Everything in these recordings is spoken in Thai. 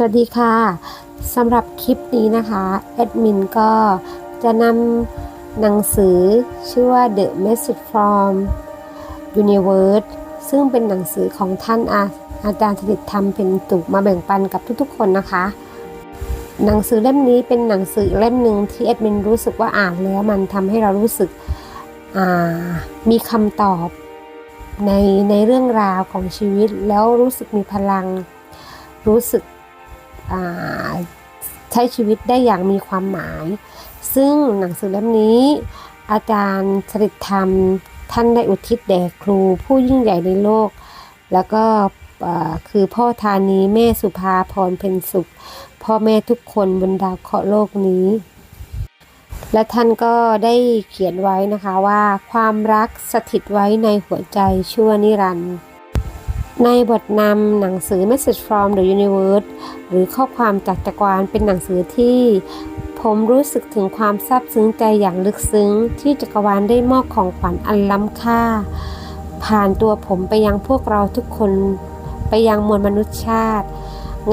สวัสดีค่ะสำหรับคลิปนี้นะคะแอดมินก็จะนำหนังสือชื่อว่า The Message from Universe ซึ่งเป็นหนังสือของท่านอาอาจารย์สถิตธรรมเป็นตุกมาแบ่งปันกับทุกๆ คนนะคะ หนังสือเล่มนี้เป็นหนังสือเล่มหนึ่งที่แอดมินรู้สึกว่าอ่านแล้วมันทำให้เรารู้สึกมีคำตอบในในเรื่องราวของชีวิตแล้วรู้สึกมีพลัง รู้สึก ใช้ชีวิตได้อย่างมีความหมาย ซึ่งหนังสือเล่มนี้ อาจารย์สริธรรมท่านได้อุทิศแด่ครูผู้ยิ่งใหญ่ในโลก แล้วก็คือพ่อธานีแม่สุภาพรเพ็ญสุข พ่อแม่ทุกคนบนดาวเคราะห์โลกนี้ และท่านก็ได้เขียนไว้นะคะว่าความรักสถิตไว้ในหัวใจชั่วนิรันดร์ ในบทนำหนังสือ Message from the Universe หรือข้อความจากจักรวาลเป็นหนังสือที่ ผมรู้สึกถึงความซาบซึ้งใจอย่างลึกซึ้ง ที่จักรวาลได้มอบของขวัญอันล้ำค่า ผ่านตัวผมไปยังพวกเราทุกคนไปยังมวลมนุษยชาติ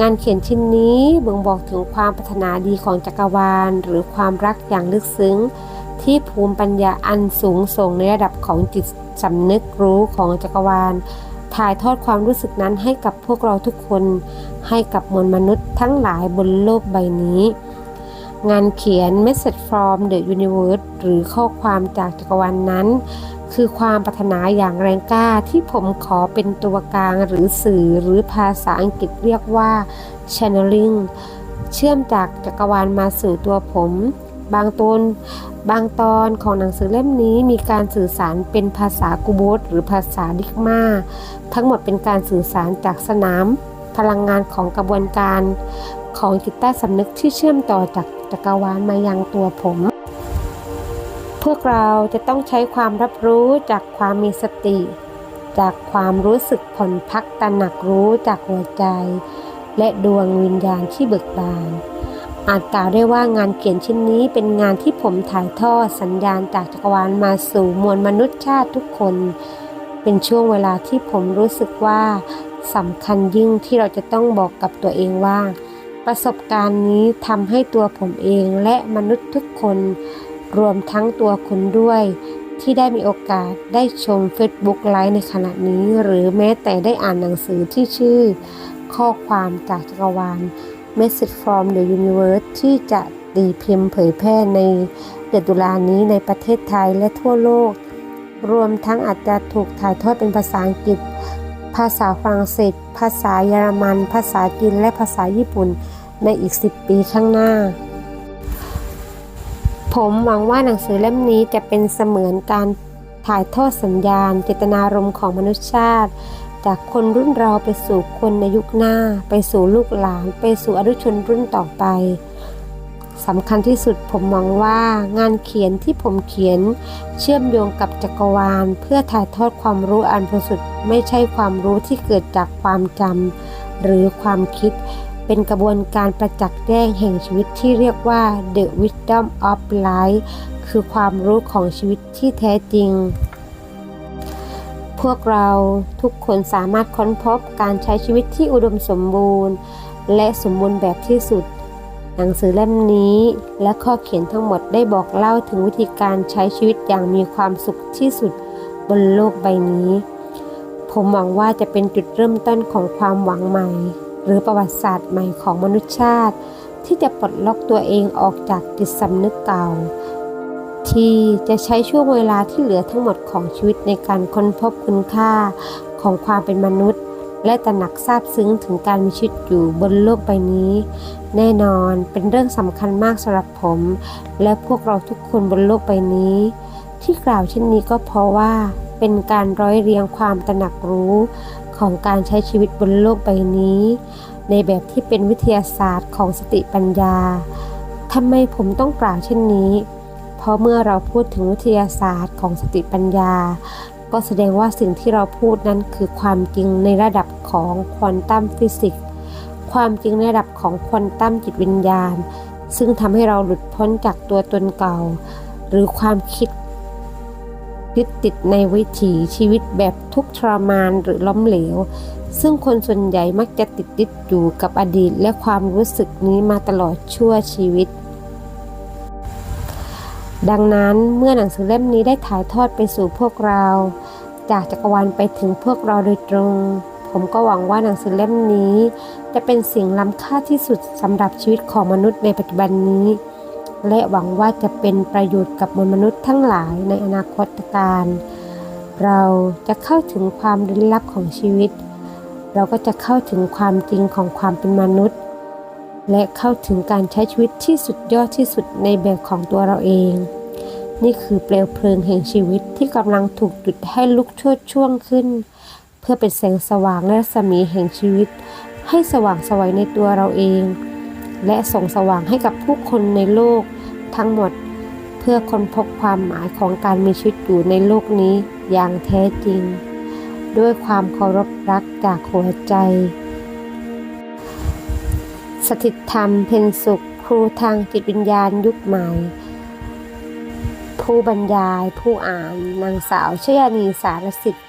งานเขียนชิ้นนี้บ่งบอกถึงความปรารถนาดีของจักรวาล หรือความรักอย่างลึกซึ้ง ที่ภูมิปัญญาอันสูงส่งในระดับของจิตสำนึกรู้ของจักรวาล ถ่ายทอดความรู้สึกนั้นให้กับพวกเราทุกคน ให้กับมวลมนุษย์ทั้งหลายบนโลกใบนี้ งานเขียน Message from the Universe หรือข้อความจากจักรวาลนนั้น คือความปรารถนาอย่างแรงกล้าที่ผมขอเป็นตัวกลางหรือสื่อหรือภาษาอังกฤษเรียกว่า channeling เชื่อมจากจักรวาลมาสู่ตัวผม บางตนบางตอนของหนังสือเล่มนี้มีการสื่อสารเป็นภาษากูโบสหรือภาษาดิกมา ทั้งหมดเป็นการสื่อสารจากสนาม พลังงานของกระบวนการของจิตใต้สำนึกที่เชื่อมต่อจากจักรวาลมายังตัวผม พวกเราจะต้องใช้ความรับรู้จากความมีสติ จากความรู้สึกผ่อนพักตระหนักรู้จากหัวใจ และดวงวิญญาณที่เบิกบาน อาจกล่าวได้ว่างานเขียนชิ้นนี้เป็นงานที่ผมถ่ายทอดสัญญาณจากจักรวาลมาสู่มวลมนุษยชาติทุกคน เป็นช่วงเวลาที่ผมรู้สึกว่าสำคัญยิ่งที่เราจะต้องบอกกับตัวเองว่า ประสบการณ์นี้ทำให้ตัวผมเองและมนุษย์ทุกคน รวมทั้งตัวคุณด้วย ที่ได้มีโอกาสได้ชม Facebook ไลฟ์ในขณะนี้ หรือแม้แต่ได้อ่านหนังสือที่ชื่อ ข้อความจากจักรวาล Message from the Universe ที่จะตีพิมพ์เผยแพร่ในเดือนตุลานี้ในประเทศไทยและทั่วโลก รวมทั้งอาจจะถูกถ่ายทอดเป็นภาษาอังกฤษ ภาษาฝรั่งเศส ภาษาเยอรมัน ภาษาจีนและภาษาญี่ปุ่นในอีก 10 ปีข้างหน้า ผมหวังว่าหนังสือเล่มนี้จะเป็นเสมือนการถ่ายทอดสัญญาณ เจตนารมณ์ของมนุษยชาติ จากคนรุ่นเราไปสู่คนในยุคหน้า ไปสู่ลูกหลาน ไปสู่อนุชนรุ่นต่อไปสำคัญที่สุดผมมองว่างานเขียนที่ผมเขียน เชื่อมโยงกับจักรวาล เพื่อถ่ายทอดความรู้อันบริสุทธิ์ไม่ใช่ความรู้ที่เกิดจากความจำหรือความคิด เป็นกระบวนการประจักษ์แจ้งแห่งชีวิตที่เรียกว่า the wisdom of life คือความรู้ของชีวิตที่แท้จริง พวกเราทุกคนสามารถค้นพบการใช้ชีวิตที่อุดมสมบูรณ์ และสมบูรณ์แบบที่สุด หนังสือเล่มนี้และข้อเขียนทั้งหมดได้บอกเล่าถึงวิธีการใช้ชีวิตอย่างมีความสุขที่สุดบนโลกใบนี้ ผมหวังว่าจะเป็นจุดเริ่มต้นของความหวังใหม่ หรือประวัติศาสตร์ใหม่ของมนุษยชาติ ที่จะปลดล็อกตัวเองออกจากจิตสำนึกเก่า ที่จะใช้ช่วงเวลาที่เหลือทั้งหมดของชีวิตในการค้นพบคุณค่าของความเป็นมนุษย์ และตระหนักซาบซึ้งถึงการมีชีวิตอยู่บนโลกใบนี้ แน่นอนเป็นเรื่องสำคัญมากสำหรับผม และพวกเราทุกคนบนโลกใบนี้ ที่กล่าวเช่นนี้ก็เพราะว่าเป็นการร้อยเรียงความตระหนักรู้ของการใช้ชีวิตบนโลกใบนี้ ในแบบที่เป็นวิทยาศาสตร์ของสติปัญญาทำไมผมต้องกล่าวเช่นนี้ ราะเมื่อเราพูดถึงวิทยาศาสตร์ของสติปัญญา ก็แสดงว่าสิ่งที่เราพูดนั้นคือความจริงในระดับของควอนตัมฟิสิกส์ความจริงในระดับของควอนตัมจิตวิญญาณ ซึ่งทำให้เราหลุดพ้นจากตัวตนเก่า หรือความคิดยึดติดในวิถีชีวิตแบบทุกข์ทรมานหรือล้มเหลว ซึ่งคนส่วนใหญ่มักจะติดยึดอยู่กับอดีตและความรู้สึกนี้มาตลอดชั่วชีวิต ดังนั้นเมื่อหนังสือเล่มนี้ได้ถ่ายทอดไปสู่พวกเรา จากจักรวาลไปถึงพวกเราโดยตรง ผมก็หวังว่าหนังสือเล่มนี้ จะเป็นสิ่งล้ำค่าที่สุดสำหรับชีวิตของมนุษย์ในปัจจุบันนี้ และหวังว่าจะเป็นประโยชน์กับมวลมนุษย์ทั้งหลายในอนาคตการเราจะเข้าถึงความลึกลับของชีวิต เราก็จะเข้าถึงความจริงของความเป็นมนุษย์ และเข้าถึงการใช้ชีวิตที่สุดยอดที่สุดในแบบของตัวเราเอง นี่คือเปลวเพลิงแห่งชีวิตที่กำลังถูกจุดให้ลุกโชดช่วงขึ้น เพื่อเป็นแสงสว่างและรัศมีแห่งชีวิต ให้สว่างสวัยในตัวเราเอง และส่งสว่างให้กับผู้คนในโลกทั้งหมด เพื่อค้นพบความหมายของการมีชีวิตอยู่ในโลกนี้อย่างแท้จริง ด้วยความเคารพรักจากหัวใจ สถิตธรรมเพนสุข ครูทางจิตวิญญาณยุคใหม่ ผู้บรรยายผู้อ่านนางสาวชยานีสารสิทธิ